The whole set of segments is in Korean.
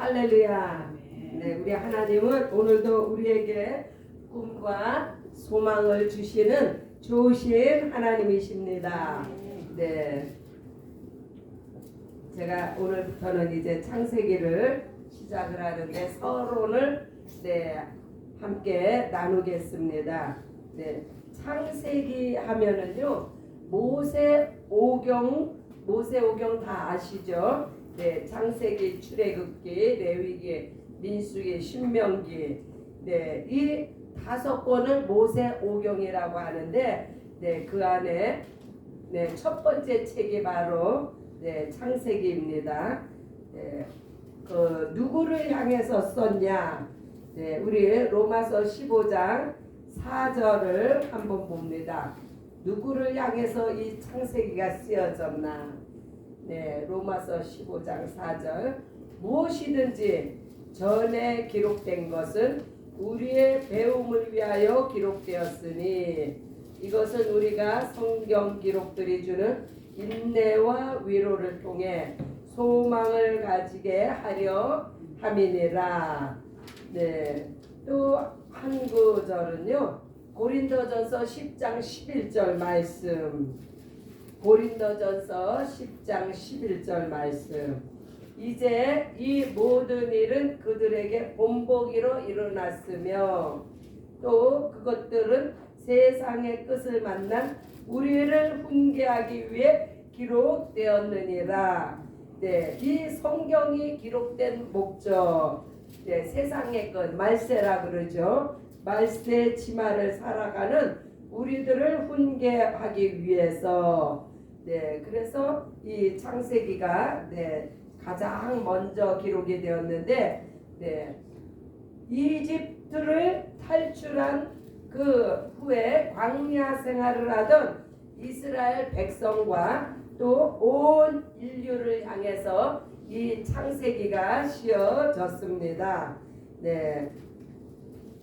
할렐루야. 네, 우리 하나님은 오늘도 우리에게 꿈과 소망을 주시는 좋으신 하나님이십니다. 네. 제가 오늘부터는 이제 창세기를 시작을 하는데 서론을 네, 함께 나누겠습니다. 네, 창세기 하면은요 모세 오경 모세 오경 다 아시죠? 네, 창세기, 출애굽기, 레위기, 민수기, 신명기, 네, 이 다섯 권을 모세 오경이라고 하는데, 네, 그 안에 네, 첫 번째 책이 바로 네, 창세기입니다. 네, 그 누구를 향해서 썼냐? 네, 우리 로마서 15장 4절을 한번 봅니다. 누구를 향해서 이 창세기가 쓰여졌나? 네, 로마서 15장 4절 무엇이든지 전에 기록된 것은 우리의 배움을 위하여 기록되었으니 이것은 우리가 성경 기록들이 주는 인내와 위로를 통해 소망을 가지게 하려 함이니라. 네. 또 한 구절은요. 고린도전서 10장 11절 말씀. 고린도전서 10장 11절 말씀. 이제 이 모든 일은 그들에게 본보기로 일어났으며 또 그것들은 세상의 끝을 만난 우리를 훈계하기 위해 기록되었느니라. 네, 이 성경이 기록된 목적, 네, 세상의 끝 말세라 그러죠. 말세 치마를 살아가는 우리들을 훈계하기 위해서 네, 그래서 이 창세기가 네, 가장 먼저 기록이 되었는데 네, 이집트를 탈출한 그 후에 광야 생활을 하던 이스라엘 백성과 또 온 인류를 향해서 이 창세기가 씌어졌습니다. 네.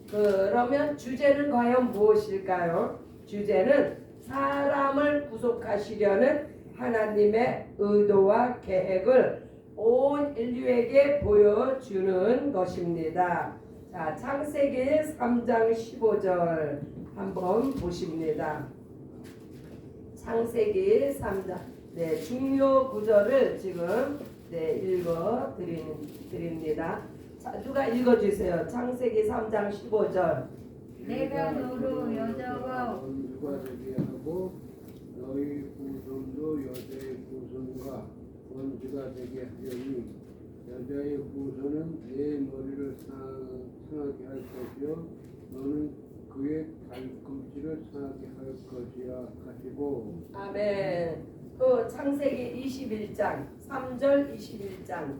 그러면 주제는 과연 무엇일까요? 주제는 사람을 구속하시려는 하나님의 의도와 계획을 온 인류에게 보여주는 것입니다. 자, 창세기 3장 15절 한번 보십니다. 창세기 3장 네, 중요 구절을 지금 네, 읽어 드립니다. 자, 누가 읽어 주세요. 창세기 3장 15절. 내가 너로 여자와 원수가 되게 하고 너희 후손도 여자의 후손과 원수가 되게 하려니 여자의 후손은 내 머리를 상- 상하게 할 것이요 너는 그의 발꿈치를 상하게 할 것이야 하시고 아멘. 또 창세기 21장 3절 21장.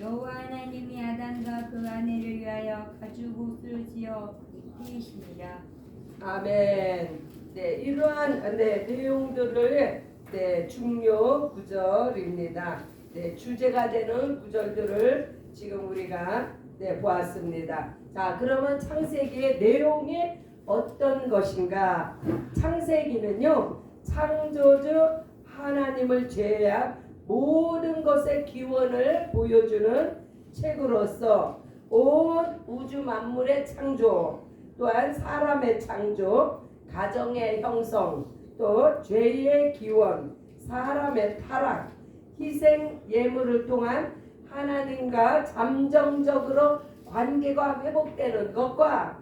여호와 하나님이 아담과 그 아내를 위하여 가죽 옷을 지어 입히시니라. 아멘. 네, 이러한 네, 내용들을 네, 중요 구절입니다. 네, 주제가 되는 구절들을 지금 우리가 네, 보았습니다. 자, 그러면 창세기의 내용이 어떤 것인가? 창세기는요, 창조주 하나님을 제외한 모든 것의 기원을 보여주는 책으로서 온 우주 만물의 창조, 또한 사람의 창조, 가정의 형성, 또 죄의 기원, 사람의 타락, 희생 예물을 통한 하나님과 잠정적으로 관계가 회복되는 것과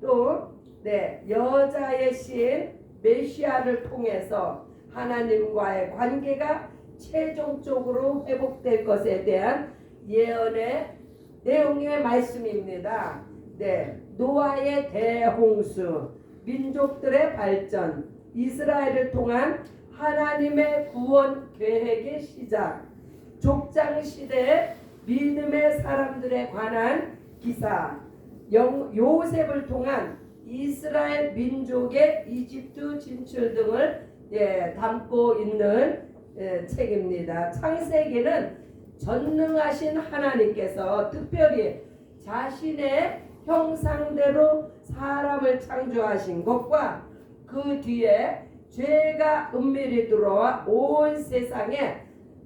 또 네, 여자의 신 메시아를 통해서 하나님과의 관계가 최종적으로 회복될 것에 대한 예언의 내용의 말씀입니다. 네, 노아의 대홍수, 민족들의 발전, 이스라엘을 통한 하나님의 구원 계획의 시작, 족장 시대 믿음의 사람들에 관한 기사, 영, 요셉을 통한 이스라엘 민족의 이집트 진출 등을 예, 담고 있는 예, 책입니다. 창세기는 전능하신 하나님께서 특별히 자신의 형상대로 사람을 창조하신 것과 그 뒤에 죄가 은밀히 들어와 온 세상에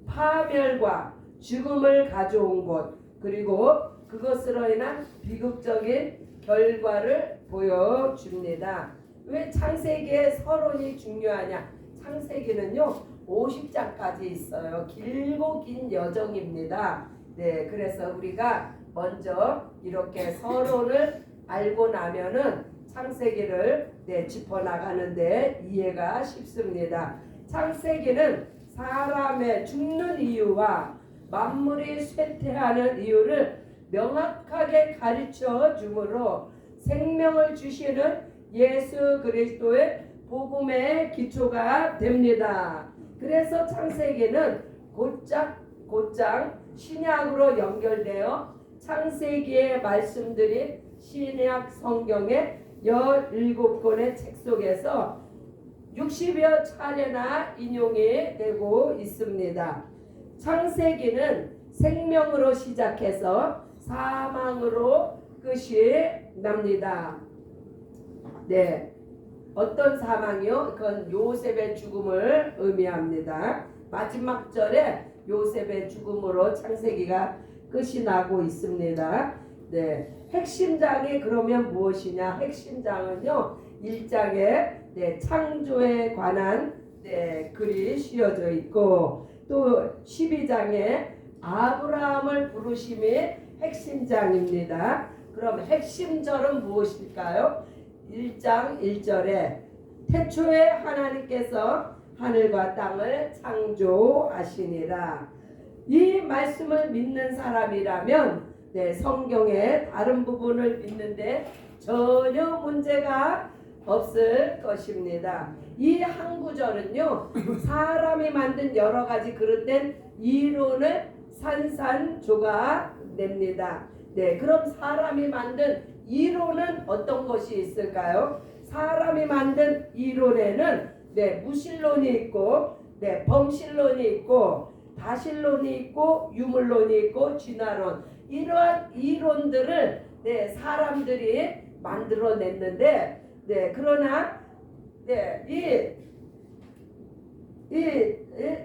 파멸과 죽음을 가져온 것 그리고 그것으로 인한 비극적인 결과를 보여줍니다. 왜 창세기의 서론이 중요하냐? 창세기는요 50장까지 있어요. 길고 긴 여정입니다. 네, 그래서 우리가 먼저 이렇게 서론을 알고 나면은 창세기를 네, 짚어 나가는데 이해가 쉽습니다. 창세기는 사람의 죽는 이유와 만물이 쇠퇴하는 이유를 명확하게 가르쳐 주므로 생명을 주시는 예수 그리스도의 복음의 기초가 됩니다. 그래서 창세기는 곧장 곧장 신약으로 연결되어 창세기의 말씀들이 신약 성경의 17권의 책 속에서 60여 차례나 인용이 되고 있습니다. 창세기는 생명으로 시작해서 사망으로 끝이 납니다. 네. 어떤 사망이요? 그건 요셉의 죽음을 의미합니다. 마지막 절에 요셉의 죽음으로 창세기가 끝이 나고 있습니다. 네. 핵심장이 그러면 무엇이냐? 핵심장은요. 1장에 네, 창조에 관한 네, 글이 씌어져 있고 또 12장에 아브라함을 부르심이 핵심장입니다. 그럼 핵심절은 무엇일까요? 1장 1절에 태초에 하나님께서 하늘과 땅을 창조하시니라. 이 말씀을 믿는 사람이라면 네, 성경의 다른 부분을 믿는데 전혀 문제가 없을 것입니다. 이 한 구절은요, 사람이 만든 여러 가지 그릇된 이론을 산산조가 냅니다. 네, 그럼 사람이 만든 이론은 어떤 것이 있을까요? 사람이 만든 이론에는 네, 무신론이 있고, 네, 범신론이 있고, 다신론이 있고, 유물론이 있고, 진화론 이러한 이론들을 네, 사람들이 만들어냈는데, 네, 그러나 네, 이, 이, 이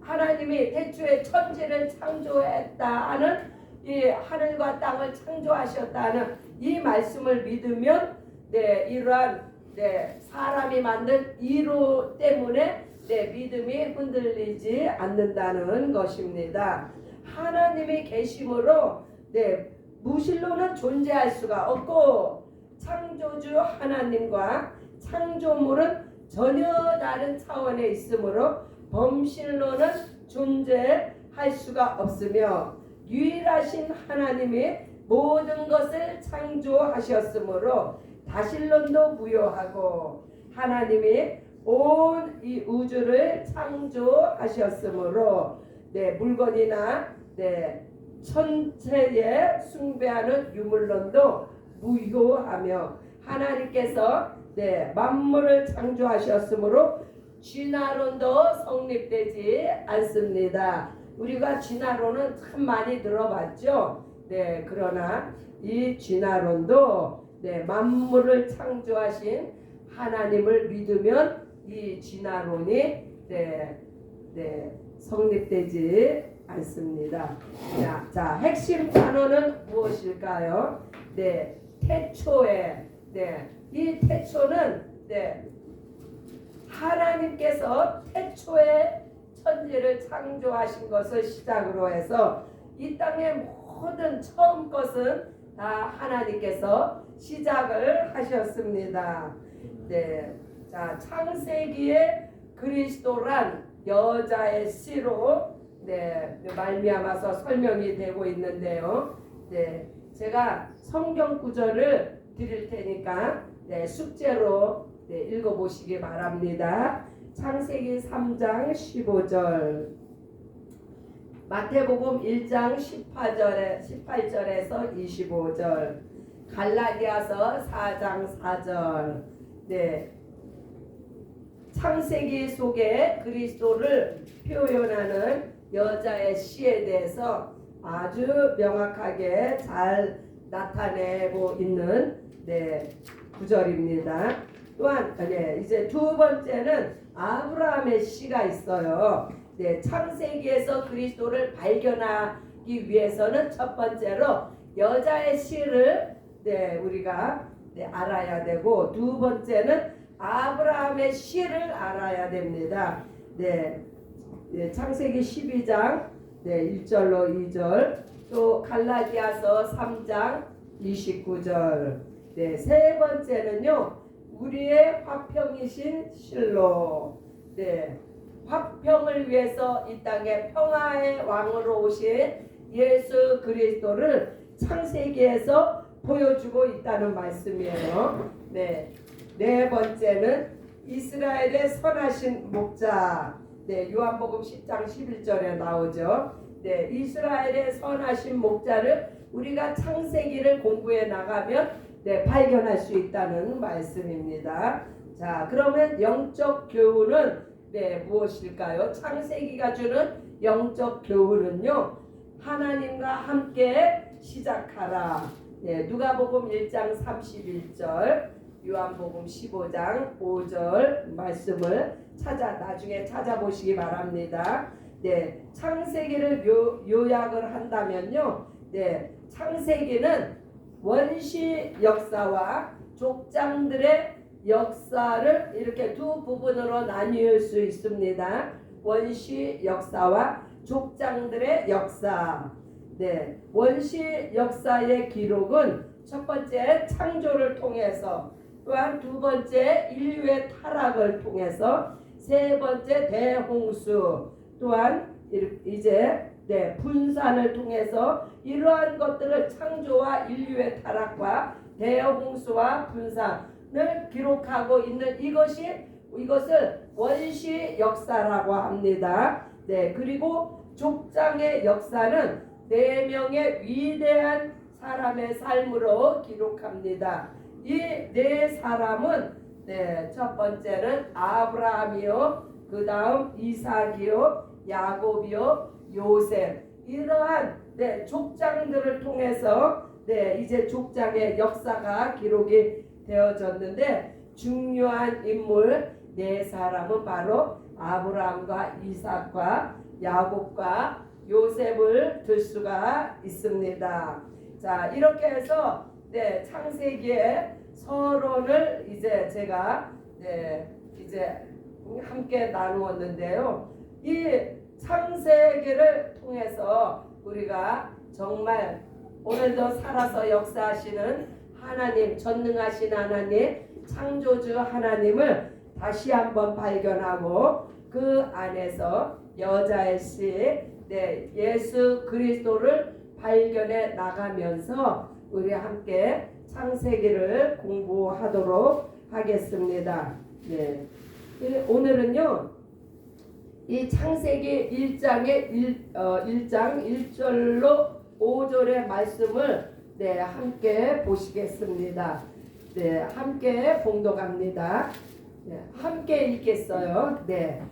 하나님이 태초에 천지를 창조했다 하는 이 하늘과 땅을 창조하셨다는 이 말씀을 믿으면 네, 이러한 네, 사람이 만든 이로 때문에 네, 믿음이 흔들리지 않는다는 것입니다. 하나님이 계심으로 네, 무실로는 존재할 수가 없고 창조주 하나님과 창조물은 전혀 다른 차원에 있으므로 범실로는 존재할 수가 없으며 유일하신 하나님이 모든 것을 창조하셨으므로 다실론도 무효하고 하나님이 온 이 우주를 창조하셨으므로 네 물건이나 네 천체에 숭배하는 유물론도 무효하며 하나님께서 네 만물을 창조하셨으므로 진화론도 성립되지 않습니다. 우리가 진화론은 참 많이 들어봤죠. 네 그러나 이 진화론도 네 만물을 창조하신 하나님을 믿으면 이 진화론이 네, 네 성립되지 않습니다. 자, 자 핵심 단어는 무엇일까요? 네, 태초에 네, 이 태초는 네, 하나님께서 태초에 천지를 창조하신 것을 시작으로 해서 이 땅의 모든 처음 것은 다 하나님께서 시작을 하셨습니다. 네, 자 창세기의 그리스도란 여자의 씨로 네 말미암아서 설명이 되고 있는데요. 네, 제가 성경 구절을 드릴 테니까 네, 숙제로 네, 읽어 보시기 바랍니다. 창세기 3장 15절 마태복음 1장 18절에 18절에서 25절 갈라디아서 4장 4절 네 창세기 속에 그리스도를 표현하는 여자의 시에 대해서 아주 명확하게 잘 나타내고 있는 네 구절입니다. 또한 네, 이제 두 번째는 아브라함의 시가 있어요. 네, 창세기에서 그리스도를 발견하기 위해서는 첫 번째로 여자의 씨를 네, 우리가 네, 알아야 되고 두 번째는 아브라함의 씨를 알아야 됩니다. 네, 네, 창세기 12장 네, 1절로 2절 또 갈라디아서 3장 29절 네, 세 번째는요. 우리의 화평이신 실로 네, 화평을 위해서 이 땅에 평화의 왕으로 오신 예수 그리스도를 창세기에서 보여주고 있다는 말씀이에요. 네. 네 번째는 이스라엘의 선하신 목자. 네, 요한복음 10장 11절에 나오죠. 네, 이스라엘의 선하신 목자를 우리가 창세기를 공부해 나가면 네, 발견할 수 있다는 말씀입니다. 자, 그러면 영적 교훈은 네, 무엇일까요? 창세기가 주는 영적 교훈은요. 하나님과 함께 시작하라. 네, 누가복음 1장 31절, 요한복음 15장 5절 말씀을 찾아 나중에 찾아보시기 바랍니다. 네, 창세기를 요, 요약을 한다면요. 네, 창세기는 원시 역사와 족장들의 역사를 이렇게 두 부분으로 나뉘을 수 있습니다. 원시 역사와 족장들의 역사. 네, 원시 역사의 기록은 첫 번째 창조를 통해서 또한 두 번째 인류의 타락을 통해서 세 번째 대홍수 또한 이- 이제 네, 분산을 통해서 이러한 것들을 창조와 인류의 타락과 대홍수와 분산 을 기록하고 있는 이것이 이것을 원시 역사라고 합니다. 네, 그리고 족장의 역사는 네 명의 위대한 사람의 삶으로 기록합니다. 이 네 사람은 네, 첫 번째는 아브라함이요, 그 다음 이삭이요, 야곱이요, 요셉 이러한 네, 족장들을 통해서 네, 이제 족장의 역사가 기록이 되어졌는데 중요한 인물 네 사람은 바로 아브라함과 이삭과 야곱과 요셉을 들 수가 있습니다. 자 이렇게 해서 네 창세기의 서론을 이제 제가 네 이제 함께 나누었는데요. 이 창세기를 통해서 우리가 정말 오늘도 살아서 역사하시는 하나님, 전능하신 하나님, 창조주 하나님을 다시 한번 발견하고 그 안에서 여자의 씨, 네, 예수 그리스도를 발견해 나가면서 우리 함께 창세기를 공부하도록 하겠습니다. 네. 이- 오늘은요, 이 창세기 1장의 1, 어, 1장 1절로 5절의 말씀을 네, 함께 보시겠습니다. 네, 함께 봉독합니다. 네, 함께 읽겠어요. 네.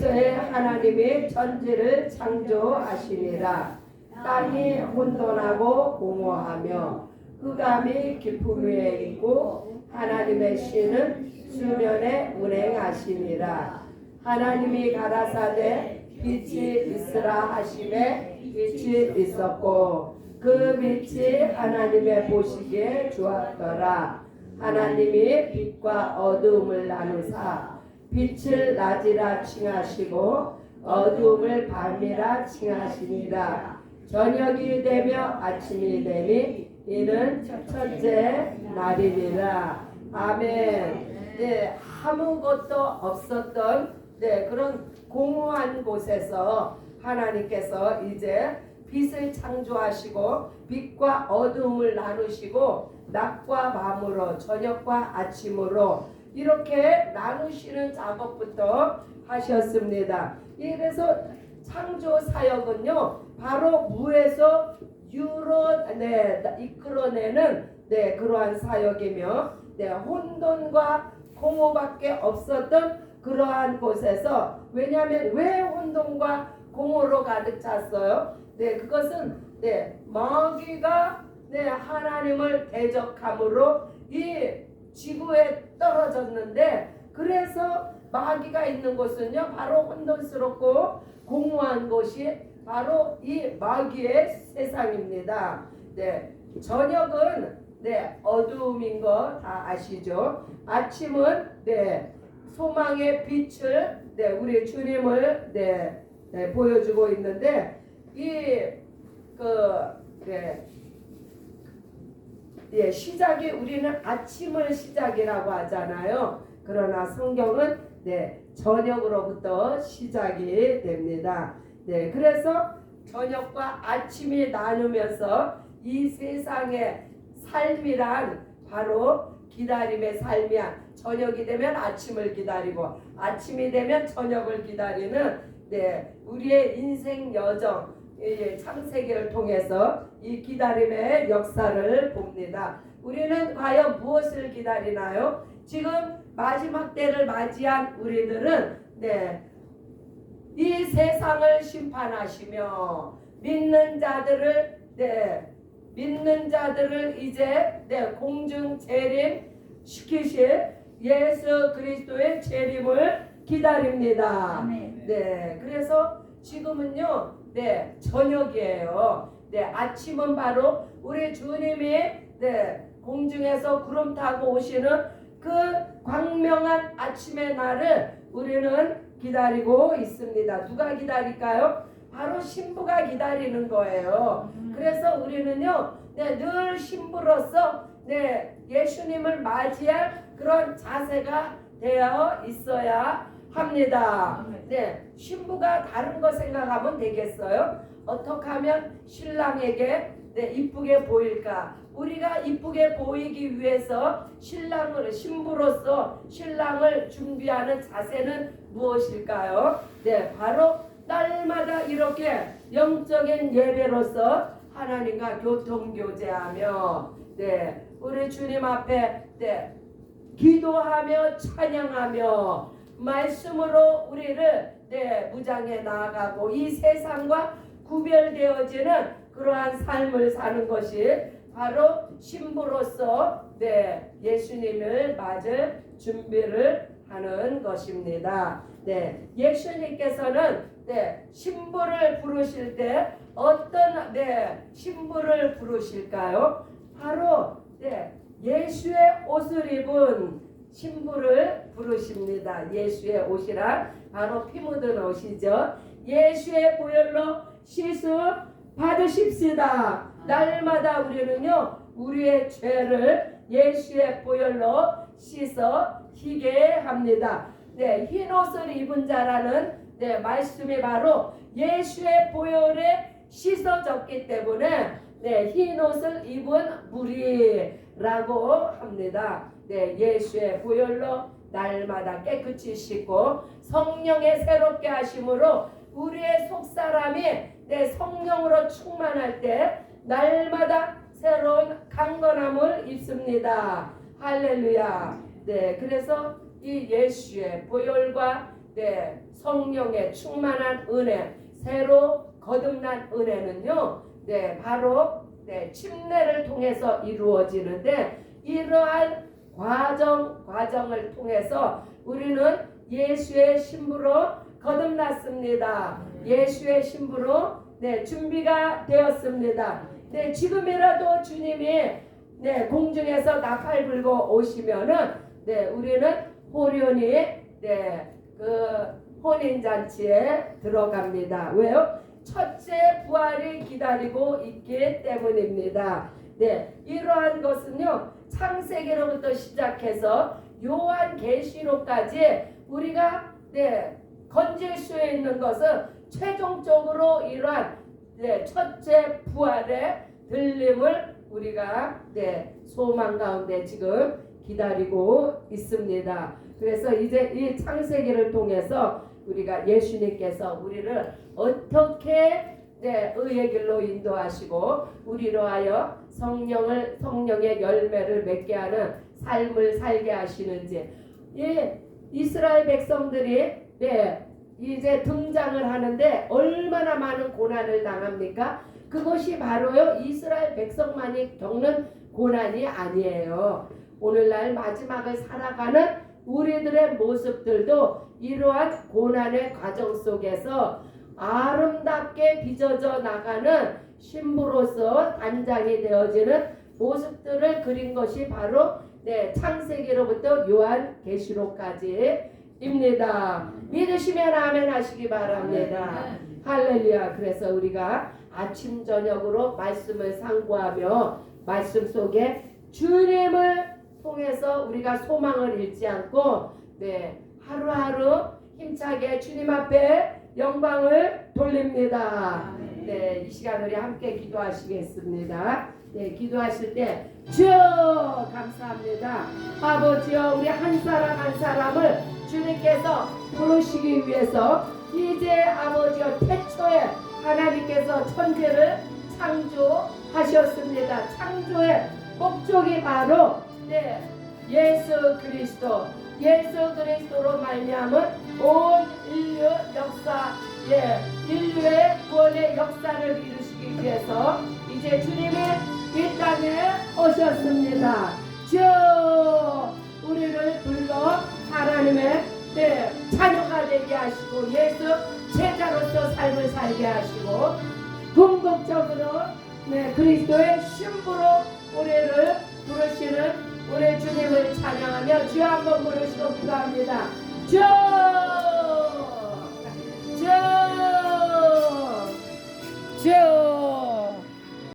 저의 하나님이 천지를 창조하시니라. 땅이 혼돈하고 공허하며 흑암이 깊음 위에 있고 하나님의 신은 수면에 운행하시니라. 하나님이 가라사대 빛이 있으라 하심에 빛이 있었고 그 빛이 하나님의 보시기에 좋았더라. 하나님이 빛과 어두움을 나누사 빛을 낮이라 칭하시고 어두움을 밤이라 칭하시니라. 저녁이 되며 아침이 되니 이는 첫째 날이니라. 아멘. 네, 아무것도 없었던 네, 그런 공허한 곳에서 하나님께서 이제 빛을 창조하시고 빛과 어둠을 나누시고 낮과 밤으로 저녁과 아침으로 이렇게 나누시는 작업부터 하셨습니다. 그래서 창조 사역은요 바로 무에서 유로 네 이끌어내는 네 그러한 사역이며 네 혼돈과 공허밖에 없었던 그러한 곳에서 왜냐하면 왜 혼돈과 공허로 가득 찼어요? 네 그것은 네 마귀가 네 하나님을 대적함으로 이 지구에 떨어졌는데 그래서 마귀가 있는 곳은요 바로 혼돈스럽고 공허한 곳이 바로 이 마귀의 세상입니다. 네, 저녁은 네 어두움인 거 다 아시죠? 아침은 네 소망의 빛을 네 우리 주님을 네, 네 보여주고 있는데 이그 네 예, 시작이 우리는 아침을 시작이라고 하잖아요. 그러나 성경은 네, 저녁으로부터 시작이 됩니다. 네, 그래서 저녁과 아침이 나누면서 이 세상의 삶이란 바로 기다림의 삶이야. 저녁이 되면 아침을 기다리고 아침이 되면 저녁을 기다리는 네, 우리의 인생 여정 이 창세기를 통해서 이 기다림의 역사를 봅니다. 우리는 과연 무엇을 기다리나요? 지금 마지막 때를 맞이한 우리들은 네, 이 세상을 심판하시며 믿는 자들을 네, 믿는 자들을 이제 네, 공중 재림 시키실 예수 그리스도의 재림을 기다립니다. 네, 그래서 지금은요, 네, 저녁이에요. 네, 아침은 바로 우리 주님이 네, 공중에서 구름 타고 오시는 그 광명한 아침의 날을 우리는 기다리고 있습니다. 누가 기다릴까요? 바로 신부가 기다리는 거예요. 그래서 우리는요, 네, 늘 신부로서 네, 예수님을 맞이할 그런 자세가 되어 있어야 합니다. 네, 신부가 다른 거 생각하면 되겠어요? 어떻게 하면 신랑에게 네, 이쁘게 보일까? 우리가 이쁘게 보이기 위해서 신랑을 신부로서 신랑을 준비하는 자세는 무엇일까요? 네, 바로 날마다 이렇게 영적인 예배로서 하나님과 교통 교제하며 네, 우리 주님 앞에 네, 기도하며 찬양하며 말씀으로 우리를 네, 무장해 나아가고 이 세상과 구별되어지는 그러한 삶을 사는 것이 바로 신부로서 네, 예수님을 맞을 준비를 하는 것입니다. 네, 예수님께서는 네, 신부를 부르실 때 어떤 네, 신부를 부르실까요? 바로 네, 예수의 옷을 입은 신부를 부르십니다. 예수의 옷이란 바로 피 묻은 옷이죠. 예수의 보혈로 씻음 받으십시다. 날마다 우리는요 우리의 죄를 예수의 보혈로 씻어 희게 합니다. 네, 흰 옷을 입은 자라는 네, 말씀이 바로 예수의 보혈에 씻어졌기 때문에 네, 흰 옷을 입은 무리라고 합니다. 네, 예수의 보혈로 날마다 깨끗이 씻고 성령의 새롭게 하심으로 우리의 속 사람이 네, 성령으로 충만할 때 날마다 새로운 강건함을 입습니다. 할렐루야. 네, 그래서 이 예수의 보혈과 네, 성령의 충만한 은혜, 새로 거듭난 은혜는요, 네, 바로 네, 침례를 통해서 이루어지는데 이러한 과정 과정을 통해서 우리는 예수의 신부로 거듭났습니다. 예수의 신부로 네, 준비가 되었습니다. 네, 지금이라도 주님이 네, 공중에서 나팔 불고 오시면은 네, 우리는 호련히 네, 그 혼인 잔치에 들어갑니다. 왜요? 첫째 부활이 기다리고 있기 때문입니다. 네, 이러한 것은요 창세기로부터 시작해서 요한 계시록까지 우리가 네 건질 수 있는 것은 최종적으로 이러한 네, 첫째 부활의 들림을 우리가 네, 소망 가운데 지금 기다리고 있습니다. 그래서 이제 이 창세기를 통해서 우리가 예수님께서 우리를 어떻게 네, 의의 길로 인도하시고 우리로 하여 성령을 성령의 열매를 맺게 하는 삶을 살게 하시는지 이 이스라엘 백성들이 네, 이제 등장을 하는데 얼마나 많은 고난을 당합니까? 그것이 바로요 이스라엘 백성만이 겪는 고난이 아니에요. 오늘날 마지막을 살아가는 우리들의 모습들도 이러한 고난의 과정 속에서 아름답게 빚어져 나가는 신부로서 단장이 되어지는 모습들을 그린 것이 바로 네, 창세기로부터 요한 계시록까지입니다. 믿으시면 아멘 하시기 바랍니다. 할렐루야. 그래서 우리가 아침 저녁으로 말씀을 상고하며 말씀 속에 주님을 통해서 우리가 소망을 잃지 않고 네, 하루하루 힘차게 주님 앞에 영광을 돌립니다. 네, 이 시간 우리 함께 기도하시겠습니다. 네, 기도하실 때 주여 감사합니다. 아버지여 우리 한 사람 한 사람을 주님께서 부르시기 위해서 이제 아버지여 태초에 하나님께서 천지를 창조하셨습니다. 창조의 목적이 바로 네, 예수 그리스도 예수 그리스도로 말미암은 온 인류 역사 예, 인류의 구원의 역사를 이루시기 위해서 이제 주님이 이 땅에 오셨습니다. 주 우리를 불러 하나님의 네, 자녀가 되게 하시고 예수 제자로서 삶을 살게 하시고 궁극적으로 네, 그리스도의 신부로 우리를 부르시는 우리 주님을 찬양하며 주 한번 부르시고 기도합니다. 주! 주! 주!